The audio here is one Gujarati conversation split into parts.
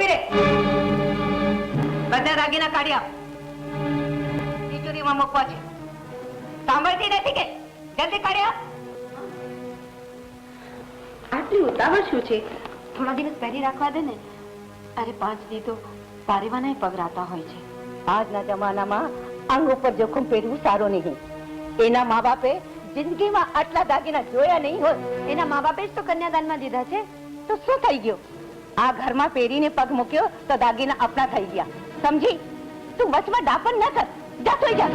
ઊભી રે. બધા દાગીના કાઢી આપ. તિજોરીમાં મૂકવા છે. સાંભળતી નથી કે? જલ્દી કાઢી આપ. આટલી ઉતાવળ શું છે? થોડા દિવસ પહેરી રાખવા દે ને. અરે પાંચ દી તો પારેવાના પગરાતા હોય છે. આજના જમાનામાં અંગ ઉપર જોખમ પહેરવું સારું નહીં. એના મા બાપે જિંદગીમાં આટલા દાગીના જોયા નહીં હોય. એના મા બાપે જ તો કન્યાદાનમાં દીધા છે. તો શું થઈ ગયું? આ ઘરમાં પેરીને પગ મૂક્યો તો દાગીના આપણા થઈ ગયા. સમજી? તું વચમાં ડાપણ ન કર. જા જા.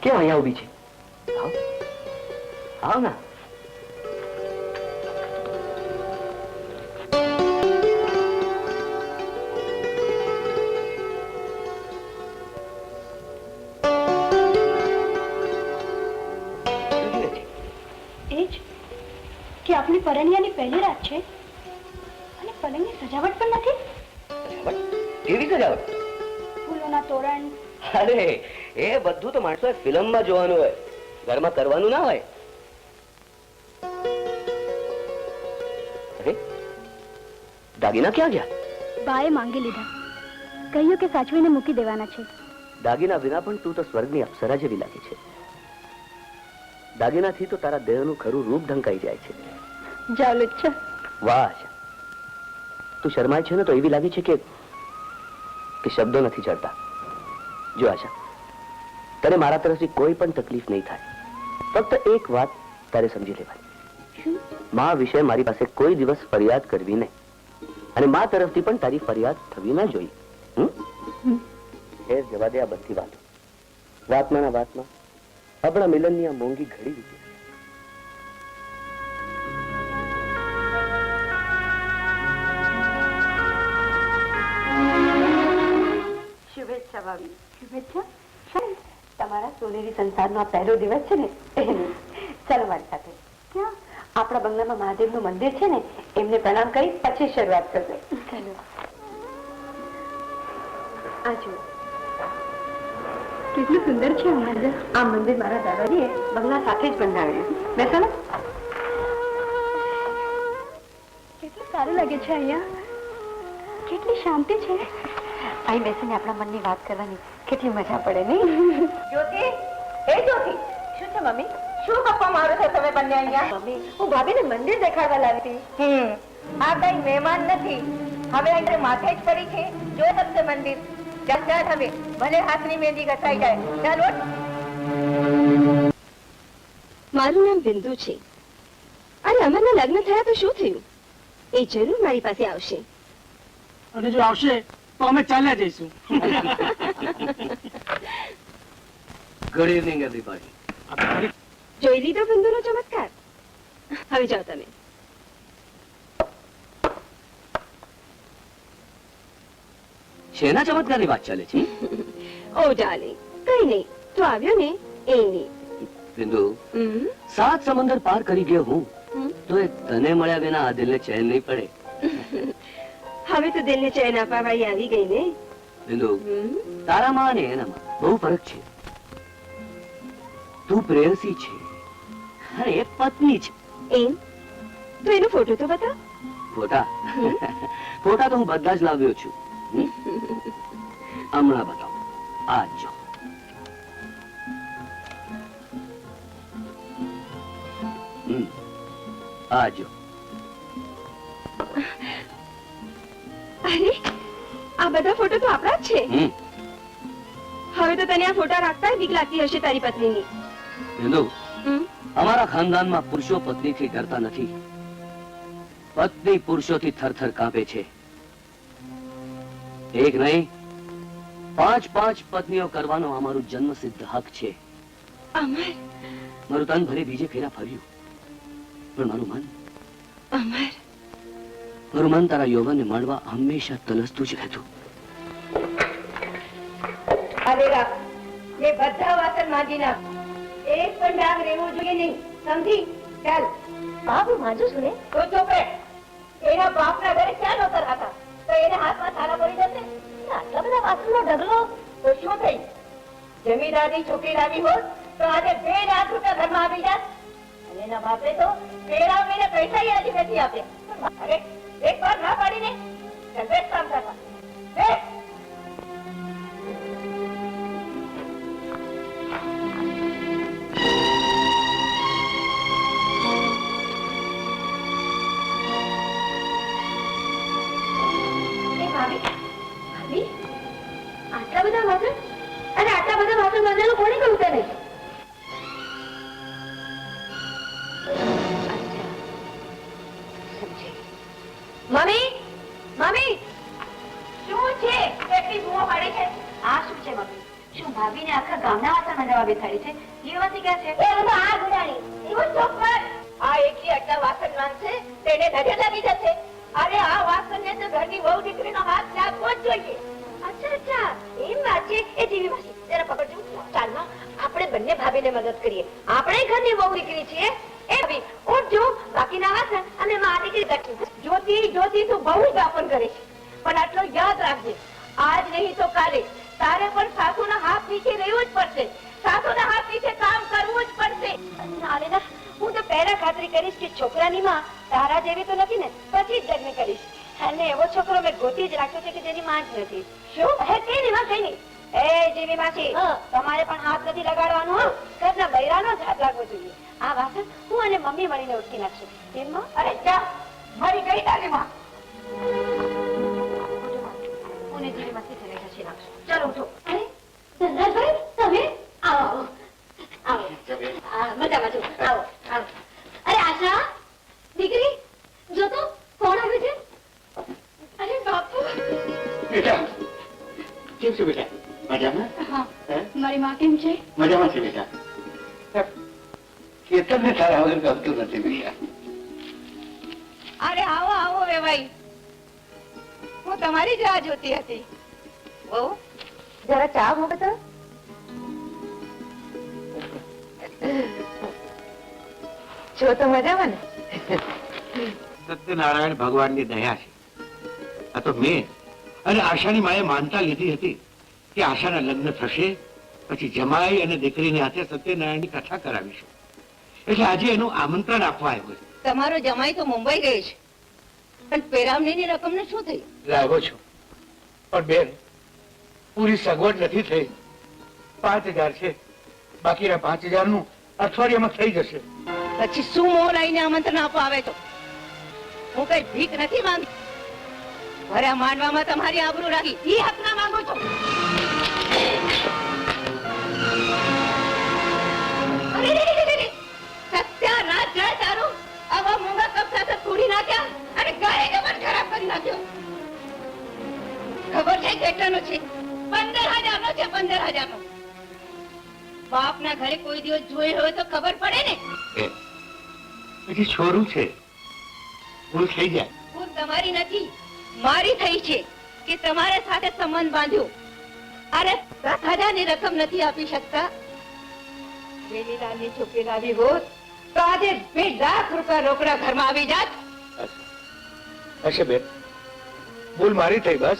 કેમ અહીંયા ઊભી છે? આવ ના. પહેલી રાત છે? અને પલંગની સજાવટ પણ નથી? સજાવટ? કેવી સજાવટ? ફૂલોના તોરણ. અરે એ બધું તો માણસો ફિલ્મમાં જોવાનું હોય. ઘરમાં કરવાનું ના હોય. અરે દાગીના ક્યાં ગયા? બાએ માંગી લીધા. કહ્યું કે સાચવીને મૂકી દેવાના છે. દાગીના વિના પણ તું તો સ્વર્ગની અપ્સરા જેવી લાગે છે. દાગીનાથી તો તારા દેહનું ખરું રૂપ ઢંકાઈ જાય છે. જાઓ લુચ્છા વાહ તું શરમાય છે ને તો એવી લાગે છે કે કે શબ્દો નથી ચડતા જો આશા તને મારા તરફથી કોઈ પણ તકલીફ નહીં થાય. ફક્ત એક વાત તારે સમજી લેવાની. મા વિશે મારી પાસે કોઈ દિવસ ફરિયાદ કરવી નહીં. અને મા તરફથી પણ તારી ફરિયાદ થવી ના જોઈએ. હમ? ખેર જવા દે આ બધી વાતો. વાતમાં ના વાતમાં આપણા મિલનની આ મોંઘી ઘડી વીતી શુભેચ્છા ભાભી તમારા સોનેરી સંસારનો આ પહેલો દિવસ છે ને એની ચાલો મારી સાથે. ક્યાં? આપણા બંગલામાં મહાદેવનું મંદિર છે ને એમને પ્રણામ કરી પછી શરૂઆત કરજો. ચાલો. કેટલું સુંદર છે આ મંદિર. આ મંદિર મારા દાદાજીએ બંગલા સાથે જ બંધાવેલું બેસો ને. કેટલું સારું લાગે છે અહીંયા. કેટલી શાંતિ છે. અહીં બેસીને આપણા મનની વાત કરવાની કેટલી મજા પડે નહીં? જ્યોતિ એ જ્યોતિ શું છે મમ્મી? શું ગપ્પા મારો છો તમે બંને અહીંયા? મમ્મી હું ભાભીને મંદિર દેખાડવા લાવી હતી. આ કઈ મહેમાન નથી. હવે અહીંયા માથે જ પડી છે. જો તમને મંદિર. ચાલ ચાલ હવે. ભલે હાથની મહેંદી ઘસાઈ જાય. ચાલ. મારું નામ બિંદુ છે. અને અમરના લગ્ન થયા તો શું થયું? એ જરૂર મારી પાસે આવશે. અને જો આવશે તો અમે ચાલ્યા જઈશું. ગુડ ઇવનિંગ એવરીબોડી જોઈ લીધો બિંદુનો ચમત્કાર? હવે જાઓ તમે. શેના ચમત્કારની વાત ચાલે છે? ઓ ડાર્લિંગ કઈ નહીં. તો આવ્યો ને એ નહીં બિંદુ સાત સમંદર પાર કરી ગયો હું. તો એ તને મળ્યા વિના આ દિલને ચેન નહીં પડે. હવે તો દિલને ચેન અપાવાઈ આવી ગઈ ને? હમ, તારામાં અને એનામાં બહુ ફરક છે. તું પ્રેયસી છે. અરે પત્ની છે. એમ? તો એનો ફોટો તો બતા ફોટા? ફોટા તો હું બધા જ લાવ્યો છું. હમણાં બતાવો. આ જો. આ જો. અરે આ બધા ફોટો તો આપણા જ છે. હવે તો તને આ ફોટા રાખતા બીક લાગતી હશે તારી પત્નીની. બિંદુ અમારા ખાનદાનમાં પુરુષો પત્નીથી ડરતા નથી. પત્ની પુરુષોથી થરથર કાંપે છે. એક નહીં પાંચ પાંચ પત્નીઓ કરવાનો અમારો જન્મસિદ્ધ હક છે. અમર. મારું તન ભરે બીજે ફેરા ફર્યું. પણ મારું મન? અમર. મારું તારા યૌવનને મળવા હંમેશા તલસતું જ રહેતું. એ બધા વાસણ માંજી નાખ. એક પણ ડાઘ રહેવો જોઈએ નહીં સમજી? ચાલ. બાબુ માજો છું ને? તો ચૂપ એના બાપના ઘરે ક્યાં નોકર હતા? તો એને હાથમાં થાળા પડી જશે? આટલા બધા વાસણનો ઢગલો તો શું થઈ. જમીનદારની છોકરી લાવી હોત તો આજે બે લાખ રૂપિયા ઘરમાં આવી જાત. અને એના બાપે તો પેરાવીને પૈસા યાદી નથી આપ્યા. છે એ જીવી માસી પકડજો. ચાલમાં આપણે બંને ભાભીને મદદ કરીએ. આપણે ઘરની વહુ દીકરી છીએ. એ ભાભી ઉઠજો બાકીના વાસણ. અને માં દીકરી કરશું જ્યોતિ જ્યોતિ તું બહુ દાપણ કરે છે. પણ આટલો યાદ રાખજે. આજ નહીં તો કાલે. તારે પણ સાસુના હાથ નીચે રહેવું જ પડશે. સાસુના હાથ નીચે કામ કરવું જ પડશે. હું તો પહેલા ખાતરી કરીશ કે છોકરાની માં તારા જેવી તો નથી ને, પછી જ કરીશ. અને એવો છોકરો મેં ગોતી જ રાખ્યો છે કે જેની માં જ નથી. શું? હે નહીં કઈ નહીં એ જેવી માસી હા. તમારે પણ હાથ નથી લગાડવાનો. ઘરના બૈરાનો જ હાથ લાગવો જોઈએ. આ વાસણ હું અને મમ્મી મળીને ઉઠી નાખશું. કેમ અરે જા મારી ગઈ તારી માં હું ને માસી થઈને ઘસી નાખશું. ચાલો ઉઠો. અરે ધનરાજભાઈ તમે? આવો આવો. મજામાં છો. આવો આવો. અરે આશા દીકરી જો તો કોણ આવ્યું છે? અરે બાપુ. બેટા કેમ છે બેટા? મજામાં હે? મારી માં કેમ છે? મજામાં છે બેટા. કેતનને તારા વગર ગમતું નથી બેટા. અરે આવો આવો વેવાઈ હું તમારી જ રાહ જોતી હતી. બહુ? જરા ચા મૂકો તો છો તો મજામાં ને? સત્યનારાયણ ભગવાનની દયા છે. આ તો મેં અને આશાની માએ માનતા લીધી હતી કે આશાના લગ્ન થશે પછી જમાઈ અને દીકરીને હાથે સત્યનારાયણની કથા કરાવીશું. એટલે આજે એનું આમંત્રણ આપવા આવ્યો છે. તમારો જમાઈ તો મુંબઈ ગયો છે. પણ પેરામણીની રકમને શું થઈ? લાગો છો. પણ બેન પૂરી સગવડ નથી થઈ. પાંચ હજાર છે. બાકીના પાંચ હજારનું અઠવાડિયામાં થઈ જશે. પછી શું મોહ લઈને આમંત્રણ આપવા આવે તો? હું કઈ ભીખ નથી માંગી ભર્યા માંડવામાં તમારી આબરૂ રાખી. એ આપના માંગુ છું. સત્યાનાશ જાય તારું. આવા મૂંગા કપ સાથે તોડી નાખ્યા અને ગાય જબર ખરાબ કરી નાખ્યો. ખબર છે કેટલાનો છે? પંદર હજારનો છે પંદર હજારનો. બાપના ઘરે કોઈ દિવસ જોઈ હોય તો ખબર પડે ને. પછી છોરું છે. ભૂલ થઈ જાય. ભૂલ તમારી નથી. મારી થઈ છે કે તમારે સાથે સંબંધ બાંધ્યો. અરે દસ હજારની રકમ નથી આપી શકતા. પેલી છોકરી લાવી હોત તો આજે બે લાખ રૂપિયા રોકડા ઘરમાં આવી જાત. હશે બેન. ભૂલ મારી થઈ બસ.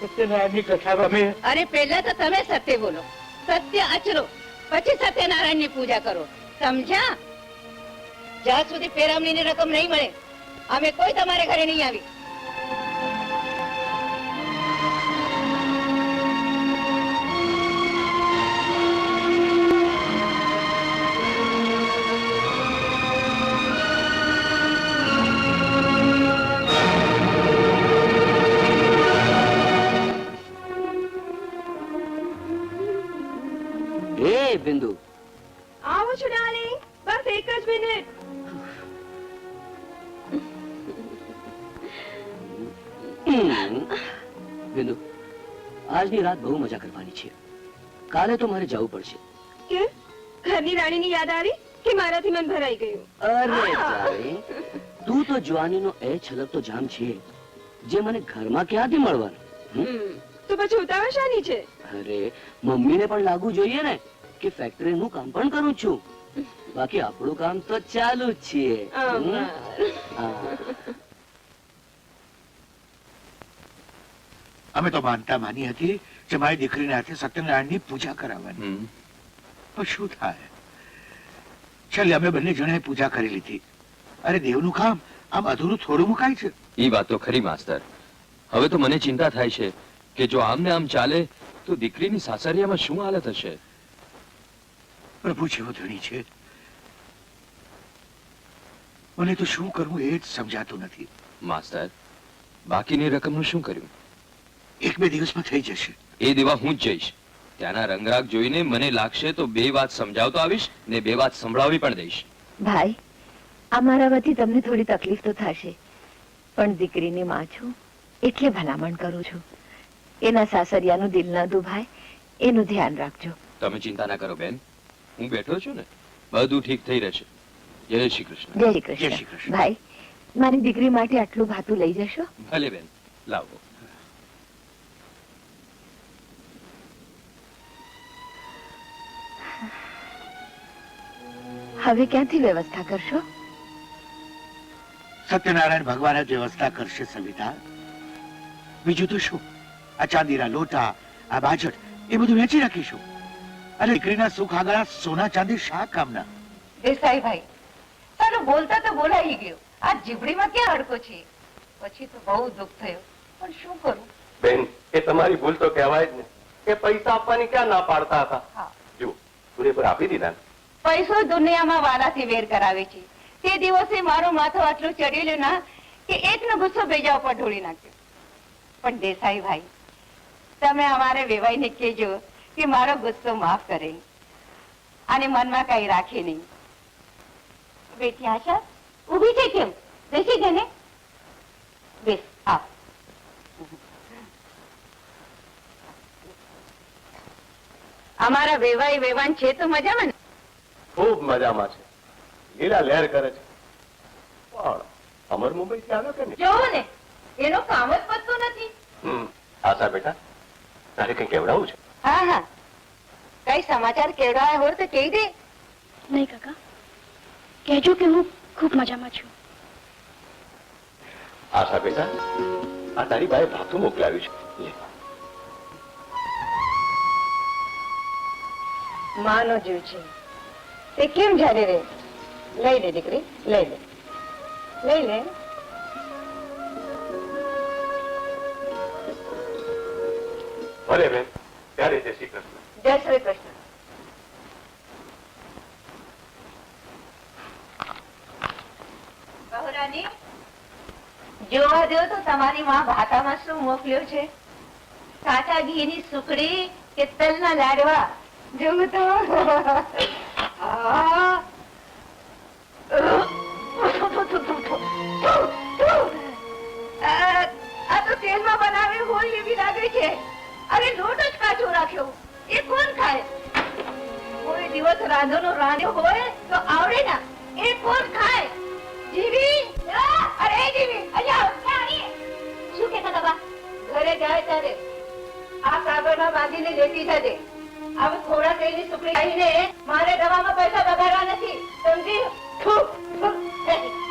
સત્યનારાયણની અરે પહેલા તો તમે સત્ય બોલો. સત્ય અચરો. પછી સત્યનારાયણની પૂજા કરો. સમજ્યા? જ્યાં સુધી પેરામણી ની રકમ નહીં મળે અમે કોઈ તમારે ઘરે નહીં આવી. બિંદુ આજની રાત બહુ મજા કરવાની છે. કાલે તો મારે જવું પડશે. કે? ઘરની રાણીની યાદ આવી કે મારાથી મન ભરાઈ ગયું? અરે આ. તું તો જવાનીનો એ છલકતો જામ છે જે મને ઘરમાં ક્યાંથી મળવાનું? તો પછી ઉતાવળ શાની છે? અરે મમ્મીને પણ લાગવું જોઈએ ને કે ફેક્ટરી નું કામ પણ કરું છું. બાકી આપણું કામ તો ચાલુ જ છે હમ? અમાર. હા. અમે તો માનતા માની હતી કે મારી દીકરીને હાથે સત્યનારાયણની પૂજા કરાવવાની. પણ શું થાય? છેલ્લે અમે બંને જણાએ પૂજા કરી લીધી. અરે દેવનું કામ આમ અધૂરું થોડું મુકાય છે. એ વાત તો ખરી માસ્તર. હવે તો મને ચિંતા થાય છે કે જો આમ ને આમ ચાલે તો દીકરીની સાસરિયામાં શું હાલત હશે? પ્રભુ જેવો ધણી છે. મને તો શું કરવું એ જ સમજાતું નથી. માસ્તર બાકીની રકમનું શું કર્યું? એક બે દિવસમાં થઈ જશે. એ દેવા હું જ જઈશ. ત્યાંના રંગરાગ જોઈને મને લાગશે તો બે વાત સમજાવતો આવીશ ને બે વાત સંભળાવી પણ દઈશ. ભાઈ અમારા વતી તમને થોડી તકલીફ તો થશે. પણ દીકરીની માં છું એટલે ભલામણ કરું છું. એના સાસરિયાનું દિલ ન દુભાય એનું ધ્યાન રાખજો. તમે ચિંતા ના કરો બેન. હું બેઠો છું ને બધું ઠીક થઈ રહેશે. જય શ્રી કૃષ્ણ. જય શ્રી કૃષ્ણ. ભાઈ મારી દીકરી માટે આટલું ભાતું લઈ જશો? ભલે બેન. લાવો. હવે ક્યાંથી વ્યવસ્થા કરશો? સત્યનારાયણ ભગવાન જ વ્યવસ્થા કરશે સવિતા બીજું તો શું? આ ચાંદીના લોટા આ બાજટ એ બધું વેચી રાખીશું. અને દીકરીના સુખ આગળ સોના ચાંદી શા કામના. દેસાઈ ભાઈ તારું બોલતા તો બોલાઈ ગયું. આ જીભડીમાં ક્યાં અડકો છે? પછી તો બહુ દુઃખ થયું. પણ શું કરું? બેન એ તમારી ભૂલ તો કહેવાય જ ને. એ પૈસા આપવાની ક્યાં ના પાડતા હતા? જો જુઓ પૂરેપૂર આપી દીધા ને. પૈસો દુનિયામાં વાલાથી વેર કરાવે છે. તે દિવસે મારું માથું આટલું ચડેલું ના કે એકનો ગુસ્સો ભેજા ઉપર ઢોળી નાખ્યો. પણ દેસાઈ ભાઈ, તમે અમારે વેવાઈને કહેજો કે મારો ગુસ્સો માફ કરે. અને મનમાં કઈ રાખે નહીં. બેટી આશા ઊભી છે કેમ? બેસી ગઈ બેસ, આવ. અમારા વેવાઈ વેવાન છે તો મજામાં મજામાં છે. લીલા લહેર કરે છે. પણ અમર મુંબઈ થી આવ્યો કે નહીં જોવો ને એનો કામ જ પતતો નથી. હમ. આશા બેટા તારે કઈ કેવડાવું છે? હા હા. કઈ સમાચાર કેવડાયા હોય તો કહી દે. નહીં કાકા. કહેજો કે હું ખૂબ મજામાં છું. આશા બેટા આ તારી બાએ ભાથું મોકલાવ્યું છે. માનો જીવ છે તે કેમ જાડે રે? લઈ લે દીકરી લઈ લે. લઈ લે. ભલે બેન ત્યારે જય શ્રી કૃષ્ણ. જય શ્રી કૃષ્ણ. બહુરાની જોવા દો તો તમારી માં ભાતામાં શું મોકલ્યો છે? કાચા ઘીની સુકડી કે તલના લાડવા? જોવું તો આ, થોડા તેલની સુકડી ખાઈને મારે દવામાં પૈસા બગાડવા નથી. સમજી.